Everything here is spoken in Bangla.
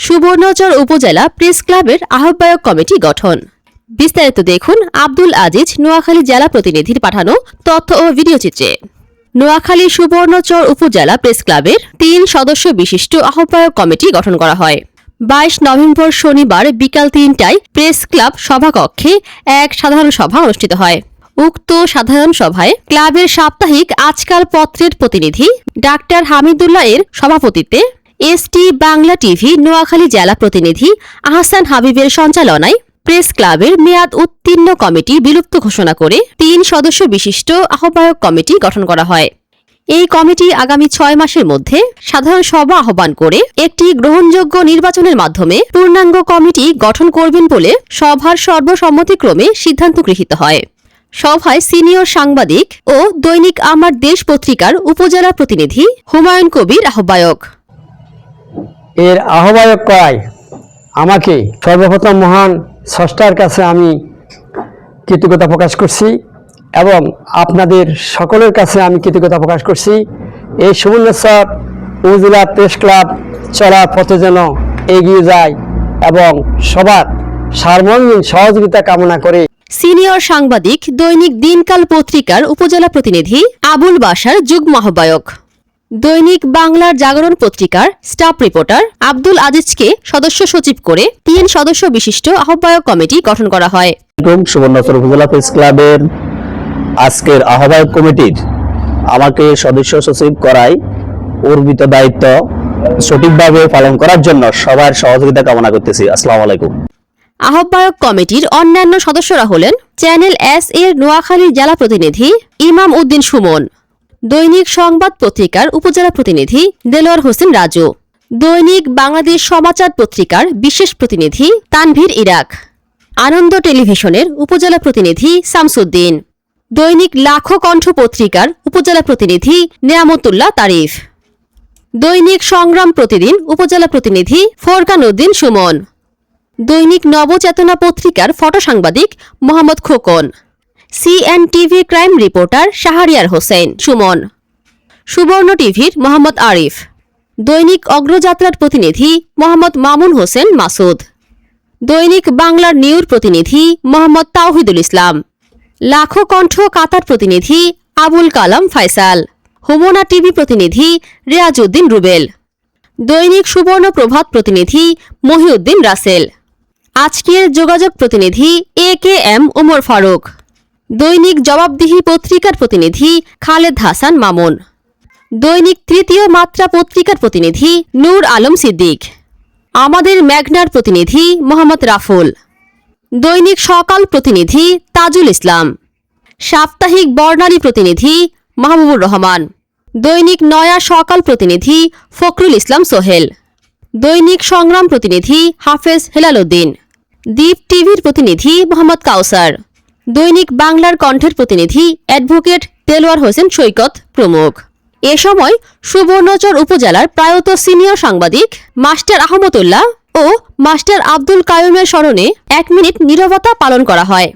সুবর্ণচর উপজেলা প্রেস ক্লাবের আহ্বায়ক কমিটি গঠন। বিস্তারিত দেখুন আব্দুল আজিজ নোয়াখালী জেলা প্রতিনিধির পাঠানো তথ্য ও ভিডিওচিত্রে নোয়াখালী সুবর্ণচর উপজেলা প্রেস ক্লাবের তিন সদস্য বিশিষ্ট আহ্বায়ক কমিটি গঠন করা হয়। বাইশ নভেম্বর শনিবার বিকাল তিনটায় প্রেস ক্লাব সভাকক্ষে এক সাধারণ সভা অনুষ্ঠিত হয়। উক্ত সাধারণ সভায় ক্লাবের সাপ্তাহিক আজকাল পত্রের প্রতিনিধি ডাক্তার হামিদুল্লাহ এর সভাপতিত্বে এসটি বাংলা টিভি, নোয়াখালী জেলা প্রতিনিধি আহসান হাবিবের সঞ্চালনায় প্রেস ক্লাবের মেয়াদ উত্তীর্ণ কমিটি বিলুপ্ত ঘোষণা করে তিন সদস্য বিশিষ্ট আহ্বায়ক কমিটি গঠন করা হয়। এই কমিটি আগামী ছয় মাসের মধ্যে সাধারণ সভা আহ্বান করে একটি গ্রহণযোগ্য নির্বাচনের মাধ্যমে পূর্ণাঙ্গ কমিটি গঠন করবেন বলে সভার সর্বসম্মতিক্রমে সিদ্ধান্ত গৃহীত হয়। সভায় সিনিয়র সাংবাদিক ও দৈনিক আমার দেশ পত্রিকার উপজেলা প্রতিনিধি হুমায়ুন কবির আহ্বায়ক। এর আহ্বায়ক করায় আমাকে সর্বপ্রথম মহান স্রষ্টার কাছে আমি কৃতজ্ঞতা প্রকাশ করছি এবং আপনাদের সকলের কাছে আমি কৃতজ্ঞতা প্রকাশ করছি। এই সুবর্ণেশ্বর উপজেলা প্রেস ক্লাব চলার পথে যেন এগিয়ে যায় এবং সবার সার্বজনীন সহযোগিতা কামনা করে। সিনিয়র সাংবাদিক, দৈনিক দিনকাল পত্রিকার উপজেলা প্রতিনিধি আবুল বাসার যুগ্ম আহ্বায়ক। দৈনিক বাংলার জাগরণ পত্রিকার স্টাফ রিপোর্টার আব্দুল আজিজকে সদস্য সচিব করে তিন সদস্য বিশিষ্ট আহ্বায়ক কমিটি গঠন করা হয়। সুবর্ণচর উপজেলা প্রেস ক্লাবের আজকের আহ্বায়ক কমিটির আমাকে সদস্য সচিব করায় অর্পিত দায়িত্ব সঠিকভাবে পালন করার জন্য সবার সহযোগিতা কামনা করতেছি। আসসালামু আলাইকুম। আহ্বায়ক কমিটির অন্যান্য সদস্যরা হলেন চ্যানেল এস এর নোয়াখালীর জেলা প্রতিনিধি ইমাম উদ্দিন সুমন। দৈনিক সংবাদ পত্রিকার উপজেলা প্রতিনিধি দেলোয়ার হোসেন রাজু। দৈনিক বাংলাদেশ সমাচার পত্রিকার বিশেষ প্রতিনিধি তানভীর ইরাক। আনন্দ টেলিভিশনের উপজেলা প্রতিনিধি শামসুদ্দিন। দৈনিক লাখো কণ্ঠ পত্রিকার উপজেলা প্রতিনিধি নেয়ামতুল্লাহ তারিফ। দৈনিক সংগ্রাম প্রতিদিন উপজেলা প্রতিনিধি ফোরকান উদ্দিন সুমন। দৈনিক নবচেতনা পত্রিকার ফটো সাংবাদিক Mohammad Khokon. CNTV crime reporter Shahriar Hossain. Suman. Subarna টিভির মোহাম্মদ আরিফ। দৈনিক অগ্রযাত্রার প্রতিনিধি মোহাম্মদ মামুন হোসেন মাসুদ। দৈনিক বাংলার নিউর প্রতিনিধি মোহাম্মদ তাওহিদুল ইসলাম। লাখো কণ্ঠ কাতার প্রতিনিধি আবুল কালাম ফাইসাল। হুমনা টিভি প্রতিনিধি রেয়াজউদ্দিন রুবেল। দৈনিক সুবর্ণ প্রভাত প্রতিনিধি মহিউদ্দিন রাসেল। আজকের যোগাযোগ প্রতিনিধি A K M Omar Faruk. Dainik Jobabdihi পত্রিকার প্রতিনিধি খালেদ হাসান মামুন। দৈনিক তৃতীয় মাত্রা পত্রিকার প্রতিনিধি নূর আলম সিদ্দিক। আমাদের ম্যাগনার প্রতিনিধি মোহাম্মদ রাফুল। দৈনিক সকাল প্রতিনিধি তাজুল ইসলাম। সাপ্তাহিক বর্ণালী প্রতিনিধি মাহবুবুর রহমান। দৈনিক নয়া সকাল প্রতিনিধি ফখরুল ইসলাম সোহেল। দৈনিক সংগ্রাম প্রতিনিধি হাফেজ হেলালুদ্দিন দ্বীপ টিভির প্রতিনিধি মোহাম্মদ কাউসার। দৈনিক বাংলার কণ্ঠের প্রতিনিধি অ্যাডভোকেট তেলোয়ার হোসেন সৈকত প্রমুখ। এ সময় সুবর্ণচর উপজেলার প্রায়ত সিনিয়র সাংবাদিক মাস্টার আহমদুল্লাহ ও মাস্টার আব্দুল কায়ুমের স্মরণে এক মিনিট নীরবতা পালন করা হয়।